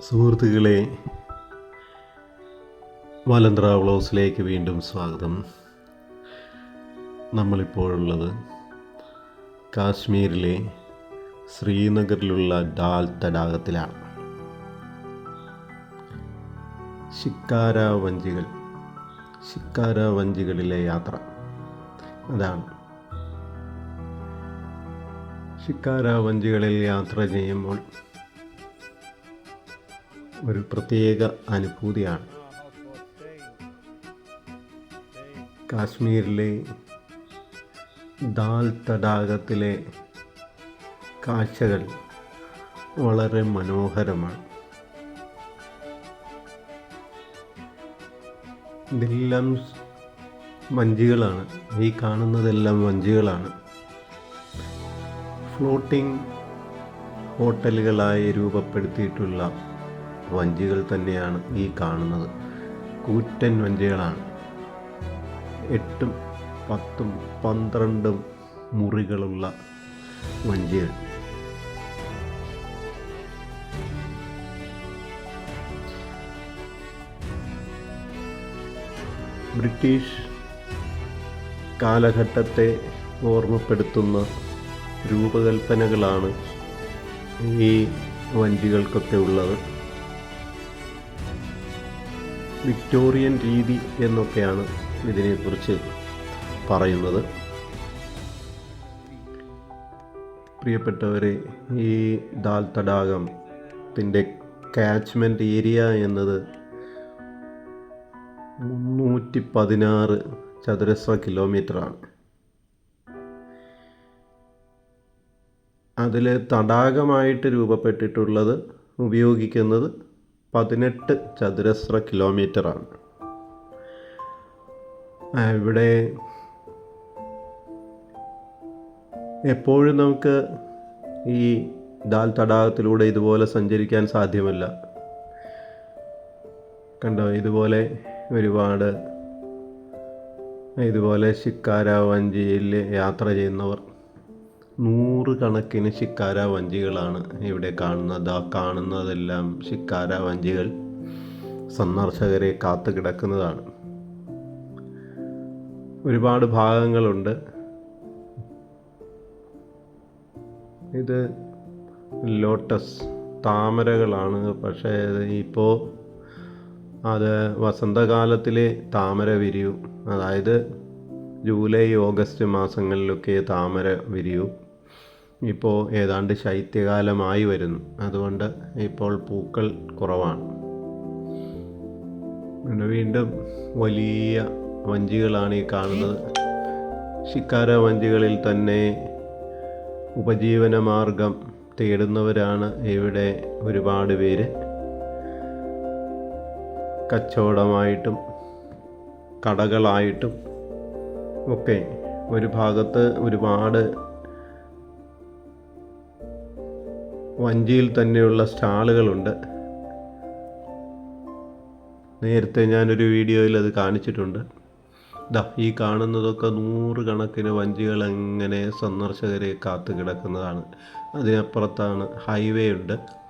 സുഹൃത്തുക്കളെ മലന്ത്ര ബ്ലൗസിലേക്ക് വീണ്ടും സ്വാഗതം. നമ്മളിപ്പോഴുള്ളത് കാശ്മീരിലെ ശ്രീനഗറിലുള്ള ഡാൽ തടാകത്തിലാണ് ശിക്കാര വഞ്ചികൾ ശിക്കാര വഞ്ചികളിലെ യാത്ര. അതാണ്. ശിക്കാര വഞ്ചികളിൽ യാത്ര ചെയ്യുമ്പോൾ ഒരു പ്രത്യേക അനുഭൂതിയാണ്. കാശ്മീരിലെ ദാൽ തടാകത്തിലെ കാഴ്ചകൾ വളരെ മനോഹരമാണ്. ഇതെല്ലാം വഞ്ചികളാണ്. ഈ കാണുന്നതെല്ലാം വഞ്ചികളാണ്. ഫ്ലോട്ടിംഗ് ഹോട്ടലുകളായി രൂപപ്പെടുത്തിയിട്ടുള്ള വഞ്ചികൾ തന്നെയാണ് ഈ കാണുന്നത്. കൂറ്റൻ വഞ്ചികളാണ്. എട്ടും പത്തും പന്ത്രണ്ടും മുറികളുള്ള വഞ്ചികൾ. ബ്രിട്ടീഷ് കാലഘട്ടത്തെ ഓർമ്മപ്പെടുത്തുന്ന രൂപകൽപ്പനകളാണ് ഈ വഞ്ചികൾക്കൊക്കെ ഉള്ളത്. വിക്ടോറിയൻ രീതി എന്നൊക്കെയാണ് ഇതിനെക്കുറിച്ച് പറയുന്നത്. പ്രിയപ്പെട്ടവരെ ഈ ദാൽ തടാകത്തിന്റെ കാച്ച്മെന്റ് ഏരിയ എന്നത് മുന്നൂറ്റി പതിനാറ് ചതുരശ്ര കിലോമീറ്ററാണ്. അതിൽ തടാകമായിട്ട് രൂപപ്പെട്ടിട്ടുള്ളത് ഉപയോഗിക്കുന്നത് പതിനെട്ട് ചതുരശ്ര കിലോമീറ്ററാണ്. ഇവിടെ എപ്പോഴും നമുക്ക് ഈ ദാൽ തടാകത്തിലൂടെ ഇതുപോലെ സഞ്ചരിക്കാൻ സാധ്യമല്ല. കണ്ടോ ഇതുപോലെ ഒരുപാട് ഇതുപോലെ ശിക്കാര വഞ്ചിയിൽ യാത്ര ചെയ്യുന്നവർ. നൂറുകണക്കിന് ശിക്കാര വഞ്ചികളാണ് ഇവിടെ കാണുന്നത്. ആ കാണുന്നതെല്ലാം ശിക്കാര വഞ്ചികൾ സന്ദർശകരെ കാത്തു കിടക്കുന്നതാണ്. ഒരുപാട് ഭാഗങ്ങളുണ്ട്. ഇത് ലോട്ടസ് താമരകളാണ്. പക്ഷേ ഇപ്പോൾ അത് വസന്തകാലത്തിലെ താമര വിരിയൂ. അതായത് ജൂലൈ ഓഗസ്റ്റ് മാസങ്ങളിലൊക്കെ താമര വിരിയൂ. ഇപ്പോൾ ഏതാണ്ട് ശൈത്യകാലമായി വരുന്നു. അതുകൊണ്ട് ഇപ്പോൾ പൂക്കൾ കുറവാണ്. പിന്നെ വീണ്ടും വലിയ വഞ്ചികളാണ് ഈ കാണുന്നത്. ശിക്കാര വഞ്ചികളിൽ തന്നെ ഉപജീവന മാർഗം തേടുന്നവരാണ് ഇവിടെ ഒരുപാട് പേര്. കച്ചവടമായിട്ടും കടകളായിട്ടും ഒക്കെ ഒരു ഭാഗത്ത് ഒരുപാട് വഞ്ചിയിൽ തന്നെയുള്ള സ്റ്റാളുകളുണ്ട്. നേരത്തെ ഞാനൊരു വീഡിയോയിൽ അത് കാണിച്ചിട്ടുണ്ട്. ദാ ഈ കാണുന്നതൊക്കെ നൂറുകണക്കിന് വഞ്ചികൾ എങ്ങനെ സന്ദർശകരെ കാത്തു കിടക്കുന്നതാണ് അതിനപ്പുറത്താണ് ഹൈവേ ഉണ്ട്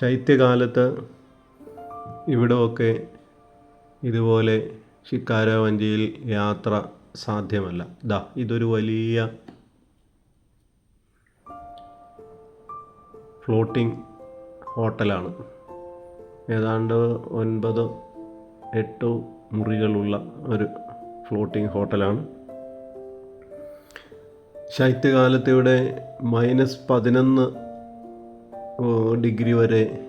ശൈത്യകാലത്ത് ഇവിടമൊക്കെ ഇതുപോലെ ഷിക്കാര വഞ്ചിയിൽ യാത്ര സാധ്യമല്ല. ദാ ഇതൊരു വലിയ ഫ്ലോട്ടിംഗ് ഹോട്ടലാണ്. ഏതാണ്ട് ഒൻപത് എട്ടോ മുറികളുള്ള ഒരു ഫ്ലോട്ടിംഗ് ഹോട്ടലാണ്. ശൈത്യകാലത്ത് ഇവിടെ മൈനസ് പതിനൊന്ന് ഡിഗ്രി വരെ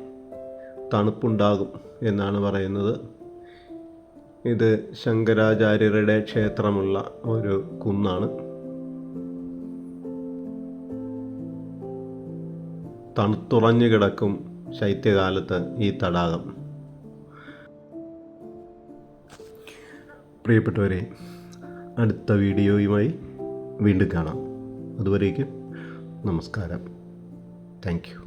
തണുപ്പുണ്ടാകും എന്നാണ് പറയുന്നത്. ഇത് ശങ്കരാചാര്യരുടെ ക്ഷേത്രമുള്ള ഒരു കുന്നാണ്. തണുത്തുറഞ്ഞു കിടക്കും ശൈത്യകാലത്ത് ഈ തടാകം. പ്രിയപ്പെട്ടവരെ അടുത്ത വീഡിയോയുമായി വീണ്ടും കാണാം. അതുവരേക്കും നമസ്കാരം. Thank you.